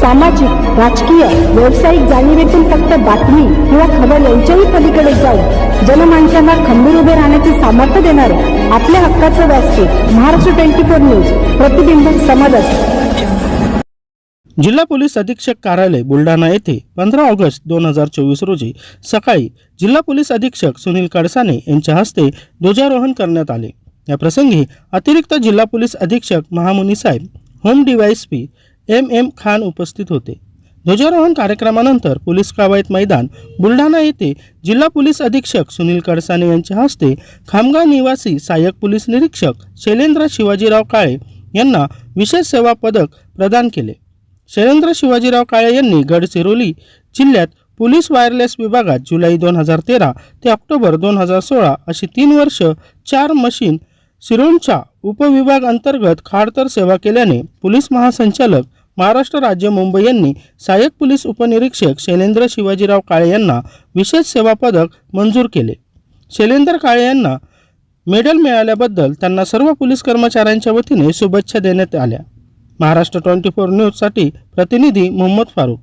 सामाजिक राजकीय व्यावसायिक जाणीवेतून फक्त बातमी किंवा खबर यांच्याही पलीकडे जाऊन जनमानसांना खंबीर उभे राहण्याचे सामर्थ्य देणारे आपल्या हक्काचं व्यासपीठ महाराष्ट्र ट्वेंटी फोर न्यूज प्रतिबिंब समाजात जिल्हा पोलीस अधीक्षक कार्यालय बुलढाणा येथे पंधरा ऑगस्ट दोन हजार चोवीस रोजी सकाळी जिल्हा पोलीस अधीक्षक सुनील कडसाने यांच्या हस्ते ध्वजारोहण करण्यात आले. या प्रसंगी अतिरिक्त जिल्हा पोलीस अधीक्षक महामुनी साहेब home DYSP M M Khan उपस्थित होते. ध्वजारोहण कार्यक्रमानंतर पोलीस कवायत मैदान बुलढाणा येथे जिल्हा पोलीस अधीक्षक सुनील कडसाने यांच्या हस्ते खामगाव निवासी सहाय्यक पोलीस निरीक्षक शैलेंद्र शिवाजीराव काळे यांना विशेष सेवा पदक प्रदान केले. शैलेंद्र शिवाजीराव काळे यांनी गडचिरोली जिल्ह्यात पोलीस वायरलेस विभागात जुलै दोन हजार तेरा ते ऑक्टोबर दोन हजार सोळा अशी तीन वर्ष चार मशीन सिरोंच्या उपविभाग अंतर्गत खाडतर सेवा केल्याने पोलीस महासंचालक महाराष्ट्र राज्य मुंबई यांनी सहाय्यक पोलीस उपनिरीक्षक शैलेंद्र शिवाजीराव काळे यांना विशेष सेवा पदक मंजूर केले. शैलेंद्र काळे यांना मेडल मिळाल्याबद्दल त्यांना सर्व पोलीस कर्मचाऱ्यांच्या वतीने शुभेच्छा देण्यात आल्या. महाराष्ट्र ट्वेंटी फोर न्यूजसाठी प्रतिनिधी मोहम्मद फारूक